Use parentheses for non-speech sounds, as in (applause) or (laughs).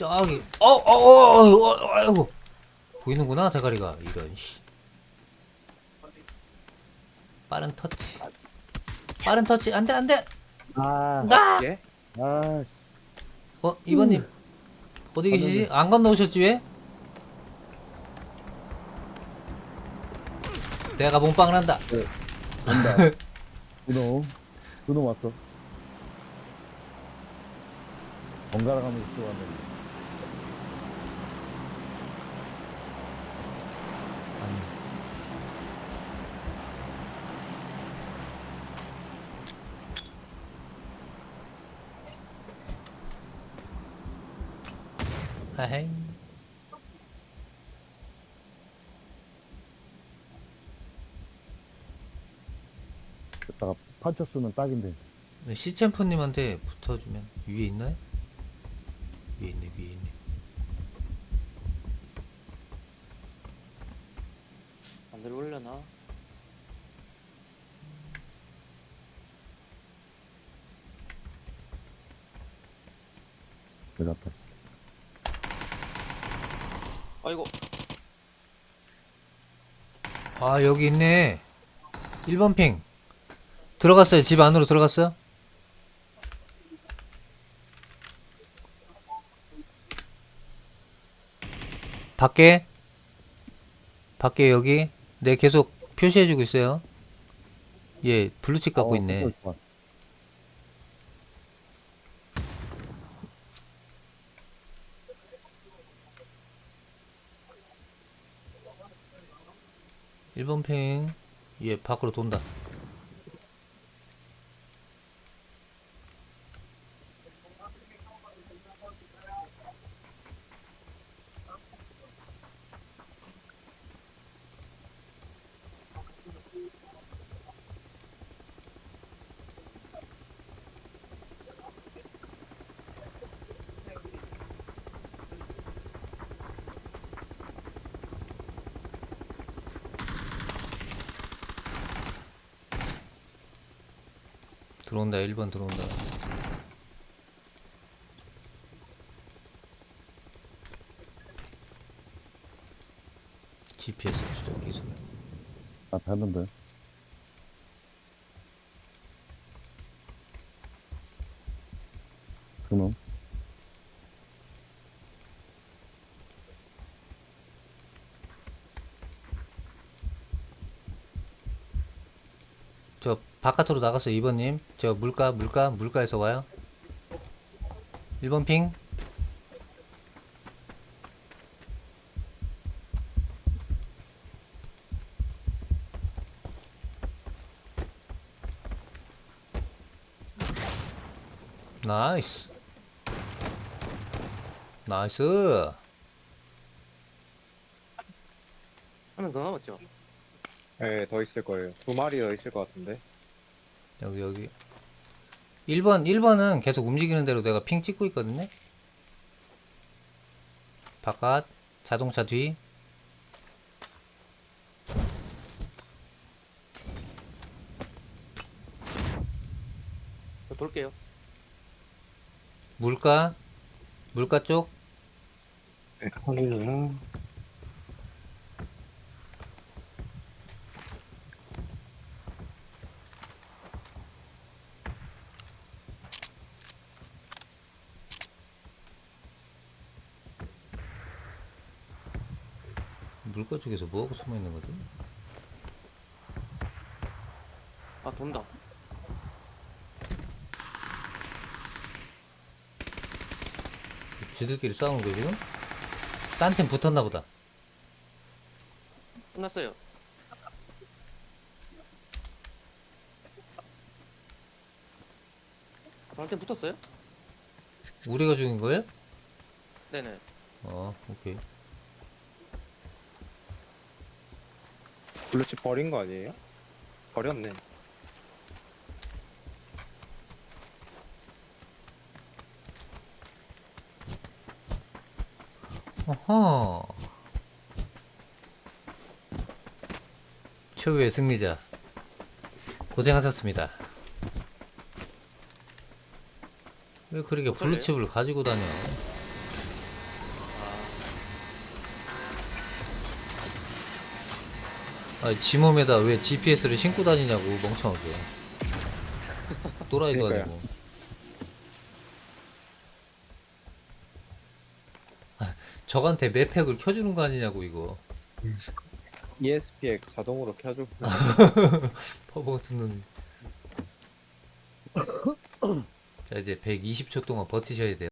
저기. 어어어 아이고. 보이는구나 대가리가. 이런 씨. 빠른 터치. 빠른 터치. 안돼 안돼. 아, 나! 예? 아, 씨. 어 이번님. 어디 계시지? 안 건너오셨지 왜? 내가 몸빵을 한다. 온다. (laughs) 그놈, 그놈 왔어. 번갈아 가면서 들어왔네. 하헤이 그다가 판쳐 쓰면 딱인데. 시챔프님한테 붙어주면 위에 있나요? 위에 있네 위에 있네 안 들어올려나? 내렸다. 아이고. 아 여기 있네. 1번 핑. 들어갔어요? 집 안으로 들어갔어요? 밖에? 밖에 여기? 네 계속 표시해주고 있어요. 예 블루칩 갖고 어, 있네 좋아, 좋아. 일번 핑. 예, 밖으로 돈다. 들어온다. 1번 들어온다. GPS 추적 기술. 아, 봤는데. 그놈. 저 바깥으로 나갔어요. 2번님. 저 물가 물가 물가에서 와요. 1번 핑. 나이스. 나이스. 한 명 더 남았죠? 네, 더 있을 거예요. 두 마리 더 있을 것 같은데. 여기 여기. 1번 1번은 계속 움직이는 대로 내가 핑 찍고 있거든요. 바깥 자동차 뒤. 저 돌게요. 물가 물가 쪽. 네, 확인이 물가 쪽에서 뭐하고 숨어 있는 거지? 아 돈다 쥐들끼리 싸우는 거 지금? 딴 팀 붙었나 보다 끝났어요 방템 붙었어요? 우리가 죽인 거예요? 네네 어 오케이 블루칩 버린 거 아니에요? 버렸네. 어허 최후의 승리자 고생하셨습니다 왜 그렇게 블루칩을 가지고 다녀 아니 지 몸에다 왜 GPS를 신고 다니냐고 멍청하게. 또라이도 그러니까요. 아니고. 아, 적한테 맵팩을 켜주는 거 아니냐고 이거. ESPX 자동으로 켜주고 (laughs) 퍼버 같은 놈이. (laughs) 자 이제 120초 동안 버티셔야 돼요